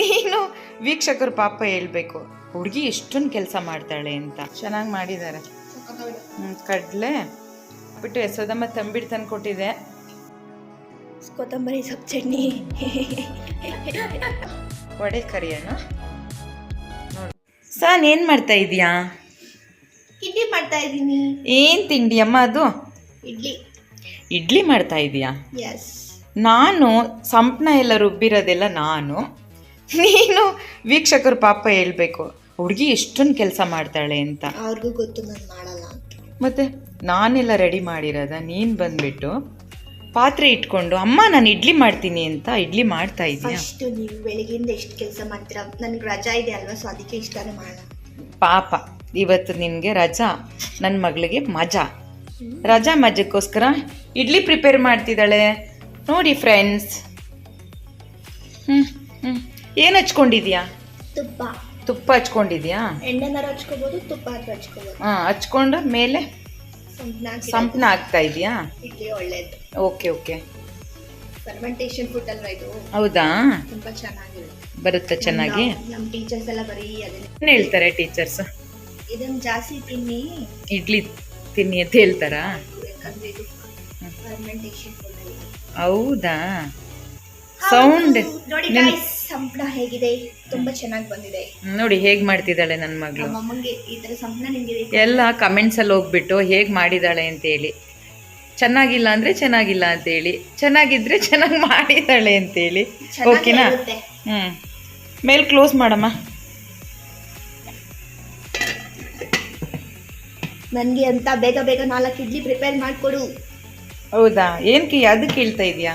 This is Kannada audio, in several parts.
ನೀನು ವೀಕ್ಷಕರು ಪಾಪ ಹೇಳ್ಬೇಕು. ಹುಡುಗಿ ಎಷ್ಟೊಂದು ಕೆಲಸ ಮಾಡ್ತಾಳೆ ಅಂತ. ಚೆನ್ನಾಗಿ ಮಾಡಿದ್ದಾರೆ ಕಡಲೆ ಕಡ್ಲೆ ಬಿಟ್ಟು ಯಶೋದಮ್ಮ ತಂಬಿಟ್ಟು ತಂದು ಕೊಟ್ಟಿದೆ. ಕೊತ್ತಂಬರಿ ಸೊಪ್ಪು ಚಟ್ನಿ. ವಡೆ ಕರಿಯೋಣ ನೋಡಿ. ಸಾನ್ ಏನು ಮಾಡ್ತಾ ಇದೀಯಾ? ಇಡ್ಲಿ ಮಾಡ್ತಾ ಇದ್ದೀನಿ. ಏನು ತಿಂಡಿ ಅಮ್ಮ ಅದು? ಇಡ್ಲಿ. ಇಡ್ಲಿ ಮಾಡ್ತಾ ಇದೀಯಾ? ಎಸ್ ನಾನು ಸಂಪ್ನ ಎಲ್ಲ ರುಬ್ಬಿರೋದೆಲ್ಲ ನಾನು. ನೀನು ವೀಕ್ಷಕರು ಪಾಪ ಹೇಳ್ಬೇಕು. ಹುಡುಗಿ ಎಷ್ಟೊಂದು ಕೆಲಸ ಮಾಡ್ತಾಳೆ ಅಂತ. ಅವ್ರಿಗೂ ಗೊತ್ತು ನಾನು ಮಾಡಲ್ಲ ಅಂತ. ಮತ್ತೆ ನಾನೆಲ್ಲ ರೆಡಿ ಮಾಡಿರೋದ? ನೀನು ಬಂದ್ಬಿಟ್ಟು ಪಾತ್ರೆ ಇಟ್ಕೊಂಡು ಅಮ್ಮ ನಾನು ಇಡ್ಲಿ ಮಾಡ್ತೀನಿ ಅಂತ ಇಡ್ಲಿ ಮಾಡ್ತಾ ಇದ್ದೀನಿ ಫಸ್ಟ್ ನೀವು ಬೆಳಗ್ಗೆಯಿಂದ ಎಷ್ಟು ಕೆಲಸ ಮಾಡ್ತೀರಾ? ನನಗೆ ರಜಾ ಇದೆ ಅಲ್ವಾ ಸೊ ಅದಕ್ಕೆ ಇಷ್ಟನೇ ಮಾಡೋಣ ಪಾಪ ಇವತ್ತು ನಿನಗೆ ರಜಾ. ನನ್ನ ಮಗಳಿಗೆ ಮಜಾ. ರಜಾ ಮಜಕ್ಕೋಸ್ಕರ ಇಡ್ಲಿ ಪ್ರಿಪೇರ್ ಮಾಡ್ತಿದ್ದಾಳೆ. ನೋಡಿ ಫ್ರೆಂಡ್ಸ್ ಹ್ಞೂ ಏನು ಹಚ್ಕೊಂಡಿದ್ಯಾ? ತುಪ್ಪ ತುಪ್ಪ ಹಚ್ಕೊಂಡಿದ್ಯಾ ಎಣ್ಣೆನಾರು ಹಚ್ಕೋಬಹುದು ತುಪ್ಪ ಆದ್ರೂ ಹಾ ಹಾಂ ಹಚ್ಕೊಂಡು ಮೇಲೆ ಸಂಪನ ಆಗ್ತಾ ಇದೆಯಾ? ಇಡ್ಲಿ ಒಳ್ಳೇದು. Okay okay. ಫರ್ಮೆಂಟೇಷನ್ ಫುಡ್ ಅಲ್ವಾ ಇದು? ಹೌದಾ? ತುಂಬಾ ಚೆನ್ನಾಗಿದೆ ಬರುತ್ತೆ ಚೆನ್ನಾಗಿ? ನಮ್ಮ ಟೀಚರ್ಸ್ ಎಲ್ಲ ಬರೀ ಅದನ್ನ ಏನು ಹೇಳ್ತಾರೆ ಟೀಚರ್ಸ್ ಇದನ್ನ ಜಾಸ್ತಿ ತಿನ್ನಿ. ಇಡ್ಲಿ ತಿನ್ನಿ ಅಂತ ಹೇಳ್ತಾರಾ? ಯಾಕಂದ್ರೆ ಇದು ಫರ್ಮೆಂಟೇಶನ್ ಫುಡ್ ಹೌದಾ? ಸೌಂಡ್ ನೋಡಿ guys, ಸಂಪಣ ಹೇಗಿದೆ? ತುಂಬಾ ಚೆನ್ನಾಗಿ ಬಂದಿದೆ. ನೋಡಿ ಹೇಗ್ ಮಾಡ್ತಿದ್ದಾಳೆ ನನ್ನ ಮಗಳು? ನಮ್ಮ ಅಮ್ಮಂಗೆ ಈ ತರ ಸಂಪಣ ನಿಂಗೆ ಎಲ್ಲ ಕಮೆಂಟ್ಸ್ ಅಲ್ಲಿ ಹೋಗ್ಬಿಟ್ಟು ಹೇಗ್ ಮಾಡಿದಾಳೆ ಅಂತ ಹೇಳಿ. ಚೆನ್ನಾಗಿಲ್ಲ ಅಂದ್ರೆ ಚೆನ್ನಾಗಿಲ್ಲ ಅಂತ ಹೇಳಿ. ಚೆನ್ನಾಗಿದ್ರೆ ಚೆನ್ನಾಗಿ ಮಾಡಿದಾಳೆ ಅಂತ ಹೇಳಿ. ಓಕೆನಾ ಹ್ಮ್. ಮೇಲ್ ಕ್ಲೋಸ್ ಮಾಡಮ್ಮ. ನನ್ಗೆ ಅಂತ ಬೇಗ ಬೇಗ ನಾಲ್ಕು ಇಡ್ಲಿ ಪ್ರಿಪೇರ್ ಮಾಡ್ಕೊಡು. ಹೌದಾ? ಏನ್ ಕಿ ಅದಕ್ಕೆ ಕೇಳ್ತಾ ಇದೀಯಾ?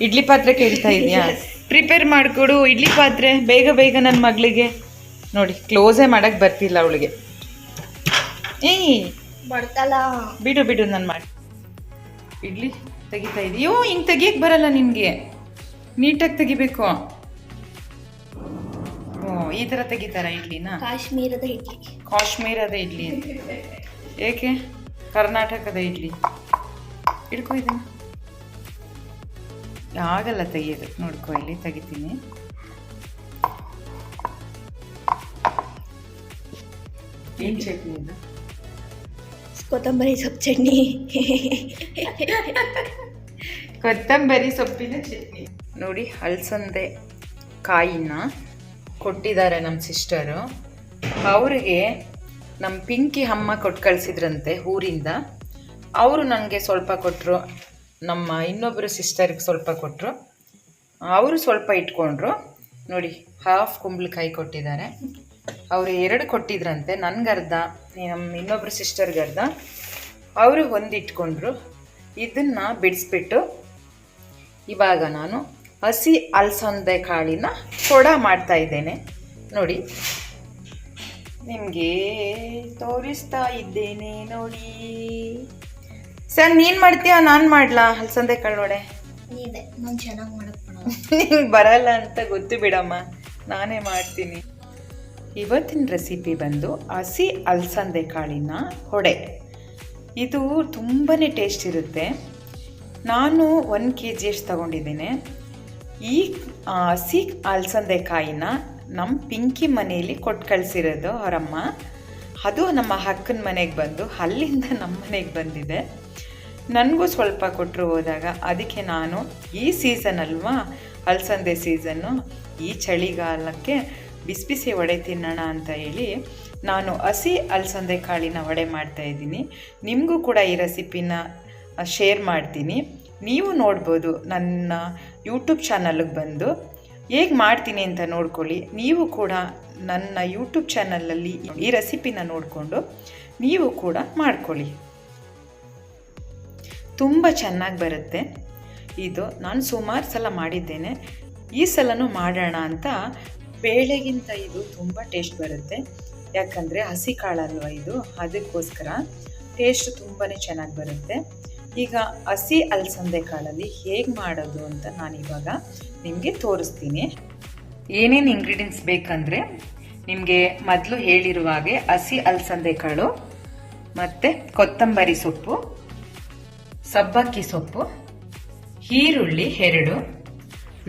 ಇಡ್ಲಿ ಪಾತ್ರೆ ಕೇಳ್ತಾ ಇದೆಯಾ? ಪ್ರಿಪೇರ್ ಮಾಡಿಕೊಡು ಇಡ್ಲಿ ಪಾತ್ರೆ ಬೇಗ ಬೇಗ ನನ್ನ ಮಗಳಿಗೆ. ನೋಡಿ ಕ್ಲೋಸೇ ಮಾಡಕ್ ಬರ್ತಿಲ್ಲ ಅವಳಿಗೆ. ಏಯ್! ಬರ್ತಲ್ಲ ಬಿಡು ಬಿಡು ನಾನು ಮಾಡಿ. ಇಡ್ಲಿ ತೆಗಿತಾ ಇದೆಯೋ? ಹಿಂಗೆ ತೆಗಿಯಕ್ಕೆ ಬರಲ್ಲ ನಿಮಗೆ ನೀಟಾಗಿ ತೆಗಿಬೇಕು. ಓ ಈ ಥರ ತೆಗಿತಾರ ಇಡ್ಲಿನ? ಕಾಶ್ಮೀರದ ಇಡ್ಲಿ. ಕಾಶ್ಮೀರದ ಇಡ್ಲಿ. ಏಕೆ? ಕರ್ನಾಟಕದ ಇಡ್ಲಿ. ಇಡ್ಕೋ ಇದನ್ನ. ಆಗಲ್ಲ ತೆಗಿಯೋದು ನೋಡ್ಕೊ ಇಲ್ಲಿ ತೆಗಿತೀನಿ. ಏನು ಚಟ್ನಿ ಇದು? ಕೊತ್ತಂಬರಿ ಸೊಪ್ಪು ಚಟ್ನಿ. ಕೊತ್ತಂಬರಿ ಸೊಪ್ಪಿನ ಚಟ್ನಿ. ನೋಡಿ ಅಲಸಂದೆ ಕಾಯಿನ ಕೊಟ್ಟಿದ್ದಾರೆ ನಮ್ಮ ಸಿಸ್ಟರು. ಅವರಿಗೆ ನಮ್ಮ ಪಿಂಕಿ ಅಮ್ಮ ಕೊಟ್ಟು ಕಳಿಸಿದ್ರಂತೆ ಊರಿಂದ. ಅವರು ನನಗೆ ಸ್ವಲ್ಪ ಕೊಟ್ಟರು ನಮ್ಮ ಇನ್ನೊಬ್ಬರು ಸಿಸ್ಟರ್ಗೆ ಸ್ವಲ್ಪ ಕೊಟ್ಟರು ಅವರು ಸ್ವಲ್ಪ ಇಟ್ಕೊಂಡ್ರು. ನೋಡಿ ಹಾಫ್ ಕುಂಬಳಕಾಯಿ ಕೊಟ್ಟಿದ್ದಾರೆ. ಅವರು ಎರಡು ಕೊಟ್ಟಿದ್ರಂತೆ ನನಗರ್ಧ ನಮ್ಮ ಇನ್ನೊಬ್ಬರು ಸಿಸ್ಟರ್ಗೆ ಅರ್ಧ. ಅವರು ಒಂದು ಇಟ್ಕೊಂಡ್ರು. ಇದನ್ನು ಬಿಡಿಸ್ಬಿಟ್ಟು ಇವಾಗ ನಾನು ಹಸಿ ಅಲಸಂದೆ ಕಾಳಿನ ಕೊಡ ಮಾಡ್ತಾ ಇದ್ದೇನೆ. ನೋಡಿ, ನಿಮಗೆ ತೋರಿಸ್ತಾ ಇದ್ದೇನೆ ನೋಡಿ. ಸರ್ ನೀನ್ ಮಾಡ್ತೀಯ ನಾನು ಮಾಡ್ಲಾ? ಅಲ್ಸಂದೆ ಕಾಳು ವಡೆ ನೀವೆ ನಾನು ಚೆನ್ನಾಗಿ ಮಾಡಕ್ ಬರಲ್ಲ. ನಿಂಗೆ ಬರಲ್ಲ ಅಂತ ಗೊತ್ತು ಬಿಡಮ್ಮ ನಾನೇ ಮಾಡ್ತೀನಿ. ಇವತ್ತಿನ ರೆಸಿಪಿ ಬಂದು ಹಸಿ ಅಲ್ಸಂದೆ ಕಾಳಿನ ಹೊಡೆ. ಇದು ತುಂಬಾ ಟೇಸ್ಟ್ ಇರುತ್ತೆ. ನಾನು ಒಂದು ಕೆ ಜಿ ಅಷ್ಟು ತಗೊಂಡಿದ್ದೇನೆ. ಈ ಹಸಿ ಅಲಸಂದೆ ಕಾಯಿನ ನಮ್ಮ ಪಿಂಕಿ ಮನೆಯಲ್ಲಿ ಕೊಟ್ಟು ಕಳಿಸಿರೋದು ಅವರಮ್ಮ ಅದು ನಮ್ಮ ಅಕ್ಕನ ಮನೆಗೆ ಬಂದು ಅಲ್ಲಿಂದ ನಮ್ಮ ಮನೆಗೆ ಬಂದಿದೆ. ನನಗೂ ಸ್ವಲ್ಪ ಕೊಟ್ಟರು ಹೋದಾಗ ಅದಕ್ಕೆ ನಾನು ಈ ಸೀಸನ್ ಅಲ್ವಾ? ಅಲಸಂದೆ ಸೀಸನ್ನು ಈ ಚಳಿಗಾಲಕ್ಕೆ ಬಿಸಿ ಬಿಸಿ ವಡೆ ತಿನ್ನೋಣ ಅಂತ ಹೇಳಿ ನಾನು ಹಸಿ ಅಲಸಂದೆ ಕಾಳಿನ ವಡೆ ಮಾಡ್ತಾ ಇದ್ದೀನಿ. ನಿಮಗೂ ಕೂಡ ಈ ರೆಸಿಪಿನ ಶೇರ್ ಮಾಡ್ತೀನಿ. ನೀವು ನೋಡ್ಬೋದು ನನ್ನ ಯೂಟ್ಯೂಬ್ ಚಾನಲ್ಗೆ ಬಂದು. ಹೇಗೆ ಮಾಡ್ತೀನಿ ಅಂತ ನೋಡ್ಕೊಳ್ಳಿ. ನೀವು ಕೂಡ ನನ್ನ ಯೂಟ್ಯೂಬ್ ಚಾನಲಲ್ಲಿ ಈ ರೆಸಿಪಿನ ನೋಡಿಕೊಂಡು ನೀವು ಕೂಡ ಮಾಡ್ಕೊಳ್ಳಿ. ತುಂಬ ಚೆನ್ನಾಗಿ ಬರುತ್ತೆ. ಇದು ನಾನು ಸುಮಾರು ಸಲ ಮಾಡಿದ್ದೇನೆ. ಈ ಸಲನೂ ಮಾಡೋಣ ಅಂತ ಬೇಳೆಗಿಂತ ಇದು ತುಂಬ ಟೇಸ್ಟ್ ಬರುತ್ತೆ. ಯಾಕಂದರೆ ಹಸಿ ಕಾಳಲ್ವ ಇದು? ಅದಕ್ಕೋಸ್ಕರ ಟೇಸ್ಟ್ ತುಂಬಾ ಚೆನ್ನಾಗಿ ಬರುತ್ತೆ. ಈಗ ಹಸಿ ಅಲಸಂದೆ ಕಾಳಲ್ಲಿ ಹೇಗೆ ಮಾಡೋದು ಅಂತ ನಾನಿವಾಗ ನಿಮಗೆ ತೋರಿಸ್ತೀನಿ. ಏನೇನು ಇಂಗ್ರೀಡಿಯೆಂಟ್ಸ್ ಬೇಕಂದರೆ ನಿಮಗೆ ಮೊದಲು ಹೇಳಿರುವ ಹಾಗೆ ಹಸಿ ಅಲಸಂದೆ ಕಾಳು, ಮತ್ತು ಕೊತ್ತಂಬರಿ ಸೊಪ್ಪು ಸಬ್ಬಕ್ಕಿ ಸೊಪ್ಪು, ಈರುಳ್ಳಿ ಎರಡು,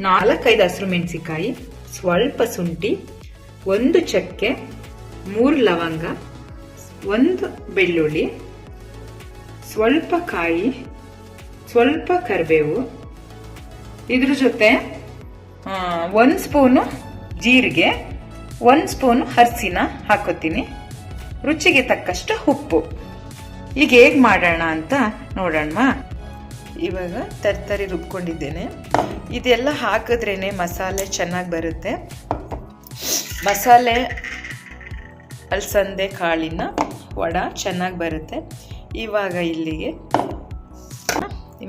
ನಾಲ್ಕೈದು ಹಸಿರು ಮೆಣಸಿಕಾಯಿ ಸ್ವಲ್ಪ ಶುಂಠಿ, ಒಂದು ಚಕ್ಕೆ, ಮೂರು ಲವಂಗ, ಒಂದು ಬೆಳ್ಳುಳ್ಳಿ, ಸ್ವಲ್ಪ ಕಾಯಿ, ಸ್ವಲ್ಪ ಕರಿಬೇವು. ಇದ್ರ ಜೊತೆ ಒಂದು ಸ್ಪೂನು ಜೀರಿಗೆ, ಒಂದು ಸ್ಪೂನು ಹರ್ಸಿನ ಹಾಕೋತೀನಿ. ರುಚಿಗೆ ತಕ್ಕಷ್ಟು ಉಪ್ಪು. ಈಗ ಹೇಗೆ ಮಾಡೋಣ ಅಂತ ನೋಡೋಣ ಇವಾಗ ತರ್ತರಿ ರುಬ್ಕೊಂಡಿದ್ದೇನೆ. ಇದೆಲ್ಲ ಹಾಕಿದ್ರೇ ಮಸಾಲೆ ಚೆನ್ನಾಗಿ ಬರುತ್ತೆ. ಮಸಾಲೆ ಅಲಸಂದೆ ಕಾಳಿನ ವಡ ಚೆನ್ನಾಗಿ ಬರುತ್ತೆ. ಇವಾಗ ಇಲ್ಲಿಗೆ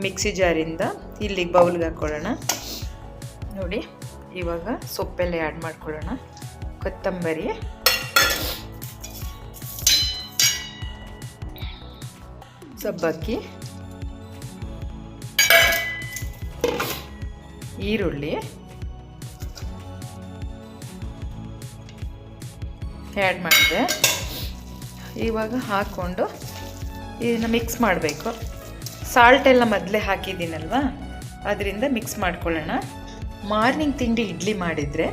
ಮಿಕ್ಸಿ ಜಾರಿಂದ ಇಲ್ಲಿಗೆ ಬೌಲ್ಗೆ ಹಾಕ್ಕೊಳ್ಳೋಣ ನೋಡಿ, ಇವಾಗ ಸೊಪ್ಪೆಲ್ಲ ಆ್ಯಡ್ ಮಾಡ್ಕೊಳ್ಳೋಣ. ಕೊತ್ತಂಬರಿ ಸಬ್ಬಕ್ಕಿ, ಈರುಳ್ಳಿ ಆ್ಯಡ್ ಮಾಡಿದೆ. ಇವಾಗ ಹಾಕ್ಕೊಂಡು ಇದನ್ನು ಮಿಕ್ಸ್ ಮಾಡಬೇಕು. ಸಾಲ್ಟ್ ಎಲ್ಲ ಮೊದಲೇ ಹಾಕಿದ್ದೀನಲ್ವಾ? ಅದರಿಂದ ಮಿಕ್ಸ್ ಮಾಡ್ಕೊಳ್ಳೋಣ. ಮಾರ್ನಿಂಗ್ ತಿಂಡಿ ಇಡ್ಲಿ ಮಾಡಿದರೆ,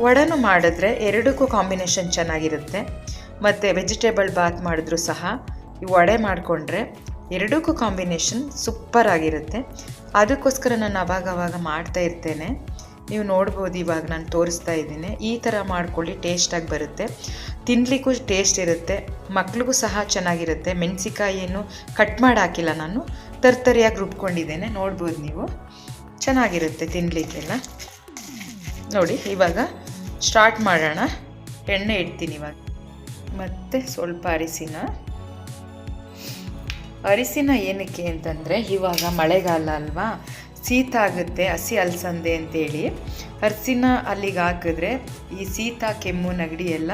ವಡನು ಮಾಡಿದ್ರೆ ಎರಡಕ್ಕೂ ಕಾಂಬಿನೇಷನ್ ಚೆನ್ನಾಗಿರುತ್ತೆ. ಮತ್ತು ವೆಜಿಟೇಬಲ್ ಬಾತ್ ಮಾಡಿದ್ರು ಸಹ ಈ ವಡೆ ಮಾಡಿಕೊಂಡ್ರೆ ಎರಡಕ್ಕೂ ಕಾಂಬಿನೇಷನ್ ಸೂಪರ್ ಆಗಿರುತ್ತೆ. ಅದಕ್ಕೋಸ್ಕರ ನಾನು ಅವಾಗ ಅವಾಗ ಮಾಡ್ತಾ ಇರ್ತೇನೆ. ನೀವು ನೋಡ್ಬೋದು ಇವಾಗ ನಾನು ತೋರಿಸ್ತಾ ಇದ್ದೀನಿ. ಈ ಥರ ಮಾಡ್ಕೊಳ್ಳಿ ಟೇಸ್ಟಾಗಿ ಬರುತ್ತೆ. ತಿನ್ನಲಿಕ್ಕೂ ಟೇಸ್ಟ್ ಇರುತ್ತೆ. ಮಕ್ಳಿಗೂ ಸಹ ಚೆನ್ನಾಗಿರುತ್ತೆ. ಮೆಣಸಿಕಾಯಿಯನ್ನು ಕಟ್ ಮಾಡಿ ಹಾಕಿಲ್ಲ ನಾನು. ತರ್ತರಿಯಾಗಿ ರುಬ್ಕೊಂಡಿದ್ದೇನೆ. ನೋಡ್ಬೋದು ನೀವು. ಚೆನ್ನಾಗಿರುತ್ತೆ ತಿನ್ನಲಿಕ್ಕೆಲ್ಲ ನೋಡಿ, ಇವಾಗ ಸ್ಟಾರ್ಟ್ ಮಾಡೋಣ. ಎಣ್ಣೆ ಇಡ್ತೀನಿ ಇವಾಗ. ಮತ್ತು ಸ್ವಲ್ಪ ಅರಿಸಿನ ಅರಿಸಿನ ಏನಕ್ಕೆ ಅಂತಂದರೆ, ಇವಾಗ ಮಳೆಗಾಲ ಅಲ್ವಾ? ಶೀತ ಆಗುತ್ತೆ, ಹಸಿ ಅಲಸಂದೆ ಅಂತೇಳಿ. ಅರಿಸಿನ ಅಲ್ಲಿಗೆ ಹಾಕಿದ್ರೆ ಈ ಶೀತ, ಕೆಮ್ಮು, ನೆಗಡಿ ಎಲ್ಲ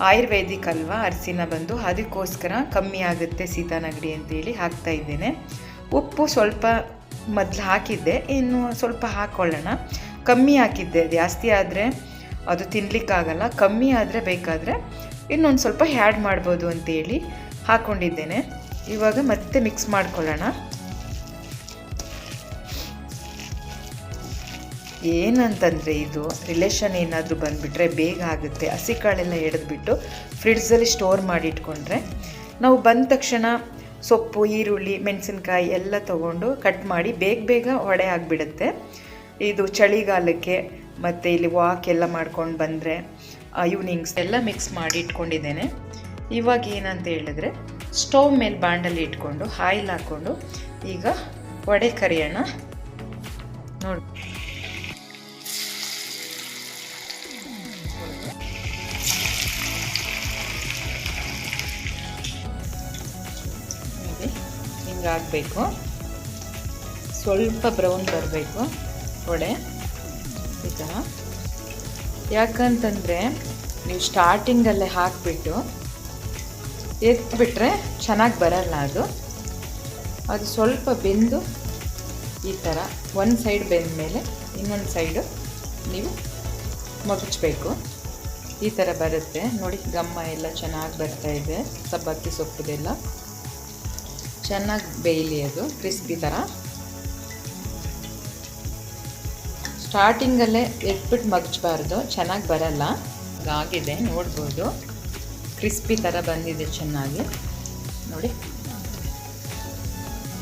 ಆಯುರ್ವೇದಿಕ್ ಅಲ್ವಾ ಅರಿಸಿನ ಬಂದು ಅದಕ್ಕೋಸ್ಕರ ಕಮ್ಮಿ ಆಗುತ್ತೆ ಶೀತ, ನೆಗಡಿ ಅಂತೇಳಿ ಹಾಕ್ತಾ ಇದ್ದೇನೆ. ಉಪ್ಪು ಸ್ವಲ್ಪ ಮೊದಲು ಹಾಕಿದ್ದೆ, ಇನ್ನು ಸ್ವಲ್ಪ ಹಾಕ್ಕೊಳ್ಳೋಣ ಕಮ್ಮಿ ಹಾಕಿದ್ದೆ, ಜಾಸ್ತಿ ಆದರೆ ಅದು ತಿನ್ನಲಿಕ್ಕಾಗಲ್ಲ ಕಮ್ಮಿ ಆದರೆ ಬೇಕಾದರೆ ಇನ್ನೊಂದು ಸ್ವಲ್ಪ ಹ್ಯಾಡ್ ಮಾಡ್ಬೋದು ಅಂತೇಳಿ ಹಾಕ್ಕೊಂಡಿದ್ದೇನೆ ಇವಾಗ ಮತ್ತೆ ಮಿಕ್ಸ್ ಮಾಡ್ಕೊಳ್ಳೋಣ. ಏನಂತಂದರೆ ಇದು ರಿಲೇಷನ್ ಏನಾದರೂ ಬಂದುಬಿಟ್ರೆ ಬೇಗ ಆಗುತ್ತೆ. ಹಸಿ ಕಾಳೆಲ್ಲ ಎಡೆದ್ಬಿಟ್ಟು ಫ್ರಿಡ್ಜಲ್ಲಿ ಸ್ಟೋರ್ ಮಾಡಿ ಇಟ್ಕೊಂಡ್ರೆ ನಾವು ಬಂದ ತಕ್ಷಣ ಸೊಪ್ಪು, ಈರುಳ್ಳಿ, ಮೆಣಸಿನ್ಕಾಯಿ ಎಲ್ಲ ತೊಗೊಂಡು ಕಟ್ ಮಾಡಿ ಬೇಗ ಬೇಗ ವಡೆ ಆಗಿಬಿಡುತ್ತೆ. ಇದು ಚಳಿಗಾಲಕ್ಕೆ ಮತ್ತು ಇಲ್ಲಿ ವಾಕ್ ಎಲ್ಲ ಮಾಡ್ಕೊಂಡು ಬಂದರೆ ಈವ್ನಿಂಗ್ಸ್ ಎಲ್ಲ ಮಿಕ್ಸ್ ಮಾಡಿ ಇಟ್ಕೊಂಡಿದ್ದೇನೆ. ಇವಾಗ ಏನಂತ ಹೇಳಿದ್ರೆ ಸ್ಟವ್ ಮೇಲೆ ಬಾಂಡಲ್ಲಿ ಇಟ್ಕೊಂಡು ಆಯಿಲ್ ಹಾಕ್ಕೊಂಡು ಈಗ ವಡೆ ಕರಿಯೋಣ. ನೋಡಿ ಹಿಂಗಾಗಬೇಕು ಸ್ವಲ್ಪ ಬ್ರೌನ್ ಬರಬೇಕು ವಡೆ. ಈಗ ಯಾಕಂತಂದರೆ ನೀವು ಸ್ಟಾರ್ಟಿಂಗಲ್ಲೇ ಹಾಕಿಬಿಟ್ಟು ಎತ್ಬಿಟ್ರೆ ಚೆನ್ನಾಗಿ ಬರಲ್ಲ ಅದು. ಅದು ಸ್ವಲ್ಪ ಬೆಂದು ಈ ಥರ ಒಂದು ಸೈಡ್ ಬೆಂದ ಮೇಲೆ ಇನ್ನೊಂದು ಸೈಡು ನೀವು ಮಗುಚಬೇಕು ಈ ಥರ ಬರುತ್ತೆ. ನೋಡಿ, ಗಮ್ಮ ಎಲ್ಲ ಚೆನ್ನಾಗಿ ಬರ್ತಾ ಇದೆ. ಸಬ್ಬಕ್ಕಿ ಸೊಪ್ಪುದೆಲ್ಲ. ಚೆನ್ನಾಗಿ ಬೇಯಲಿ ಅದು ಕ್ರಿಸ್ಪಿ ಥರ ಸ್ಟಾರ್ಟಿಂಗಲ್ಲೇ ಎತ್ಬಿಟ್ಟು ಮಗ್ಚಬಾರ್ದು ಚೆನ್ನಾಗಿ ಬರಲ್ಲ. ಆಗಿದೆ, ನೋಡ್ಬೋದು. ಕ್ರಿಸ್ಪಿ ಥರ ಬಂದಿದೆ ಚೆನ್ನಾಗಿ. ನೋಡಿ.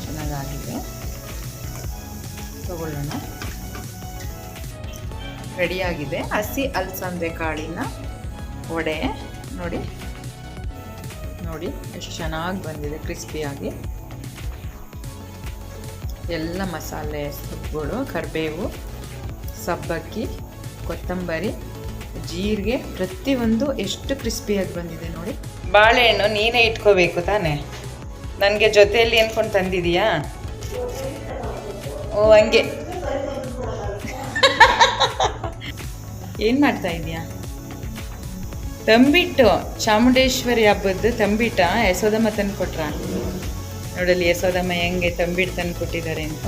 ಚೆನ್ನಾಗಾಗಿದೆ. ತಗೊಳ್ಳೋಣ. ರೆಡಿಯಾಗಿದೆ. ಹಸಿ ಅಲಸಂದೆ ಕಾಳಿನ ವಡೆ. ನೋಡಿ. ನೋಡಿ, ಎಷ್ಟು ಚೆನ್ನಾಗಿ ಬಂದಿದೆ ಕ್ರಿಸ್ಪಿಯಾಗಿ. ಎಲ್ಲ ಮಸಾಲೆ ಸೊಪ್ಪುಗಳು, ಕರಿಬೇವು, ಸಬ್ಬಕ್ಕಿ, ಕೊತ್ತಂಬರಿ. ಜೀರಿಗೆ ಪ್ರತಿಯೊಂದು ಎಷ್ಟು ಕ್ರಿಸ್ಪಿಯಾಗಿ ಬಂದಿದೆ ನೋಡಿ. ಬಾಳೆಹಣ್ಣು ನೀನೇ ಇಟ್ಕೋಬೇಕು ತಾನೆ. ನನಗೆ ಜೊತೆಯಲ್ಲಿ ಅನ್ಕೊಂಡು ತಂದಿದೀಯಾ? ಓ, ಹಂಗೆ. ಏನು ಮಾಡ್ತಾ ಇದೀಯಾ? ತಂಬಿಟ್ಟು, ಚಾಮುಂಡೇಶ್ವರಿ ಹಬ್ಬದ್ದು ತಂಬಿಟ್ಟ ಯಶೋದಮ್ಮ ತಂದು ಕೊಟ್ರ? ನೋಡಲ್ಲಿ ಯಶೋದಮ್ಮ ಹೆಂಗೆ ತಂಬಿಟ್ಟು ತಂದು ಕೊಟ್ಟಿದ್ದಾರೆ ಅಂತ.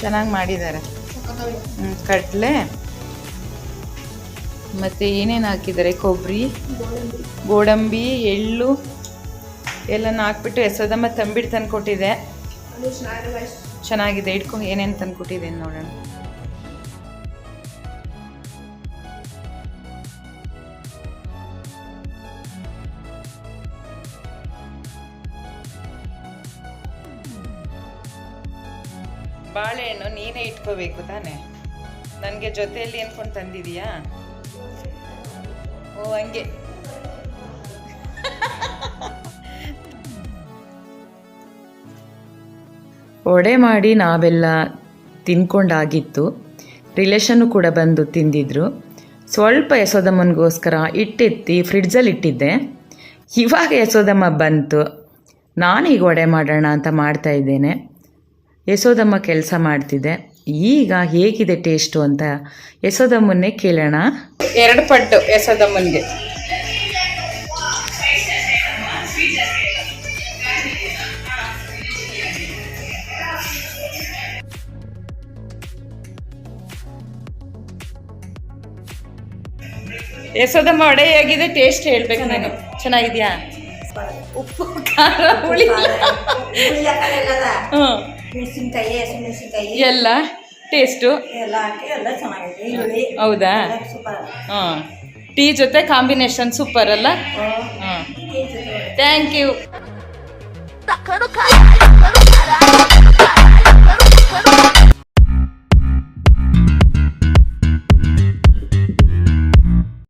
ಚೆನ್ನಾಗಿ ಮಾಡಿದ್ದಾರೆ. ಕಡಲೆ. ಮತ್ತೆ ಏನೇನು ಹಾಕಿದ್ದಾರೆ? ಕೊಬ್ಬರಿ ಗೋಡಂಬಿ, ಎಳ್ಳು ಎಲ್ಲನೂ ಹಾಕ್ಬಿಟ್ಟು ಯಶೋದಮ್ಮ ತಂಬಿಟ್ಟು ತಂದು ಕೊಟ್ಟಿದೆ ಚೆನ್ನಾಗಿದೆ. ಇಟ್ಕೊಂಡು ಏನೇನು ತಂದು ಕೊಟ್ಟಿದೆ ನೋಡೋಣ. ಬಾಳೆಹಣ್ಣು ನೀನೇ ಇಟ್ಕೋಬೇಕು ತಾನೆ? ನನಗೆ ಜೊತೆಯಲ್ಲಿ ಅಂದ್ಕೊಂಡು ತಂದಿದೀಯಾ? ಹಂಗೆ. ಒಡೆ ಮಾಡಿ ನಾವೆಲ್ಲ ತಿನ್ಕೊಂಡಾಗಿತ್ತು. ರಿಲೇಷನ್ನು ಕೂಡ ಬಂದು ತಿಂದಿದ್ರು. ಸ್ವಲ್ಪ ಯಶೋದಮ್ಮನಿಗೋಸ್ಕರ ಇಟ್ಟೆತ್ತಿ ಫ್ರಿಡ್ಜಲ್ಲಿ ಇಟ್ಟಿದ್ದೆ. ಇವಾಗ ಯಶೋದಮ್ಮ ಬಂತು. ನಾನು ಈಗ ಒಡೆ ಮಾಡೋಣ ಅಂತ ಮಾಡ್ತಾ ಇದ್ದೇನೆ. ಯಶೋದಮ್ಮ ಕೆಲಸ ಮಾಡ್ತಿದ್ದೆ. ಈಗ ಹೇಗಿದೆ ಟೇಸ್ಟು ಅಂತ ಯಶೋದಮ್ಮನ್ನೇ ಕೇಳೋಣ. ಎರಡು ಪಟ್ಟು ಯಶೋದಮ್ಮನಿಗೆ ಯಶೋದಮ್ಮ ವಡೆ ಹೇಗಿದೆ? ಟೇಸ್ಟ್ ಹೇಳ್ಬೇಕು ನಾನು ಚೆನ್ನಾಗಿದ್ಯಾ? ಉಪ್ಪು ಖಾರ ಹುಳಿ. ಹ್ಞೂ ಮೆಣಸಿನ್ಕಾಯಿ ಹಸಿ ಎಲ್ಲ ಟೇಸ್ಟು ಎಲ್ಲ ಎಲ್ಲ ಚೆನ್ನಾಗಿದೆ ಹೌದಾ? ಹಾಂ. ಟೀ ಜೊತೆ ಕಾಂಬಿನೇಷನ್ ಸೂಪರ್ ಅಲ್ಲ? ಹಾಂ. ಥ್ಯಾಂಕ್ ಯು ಕಡು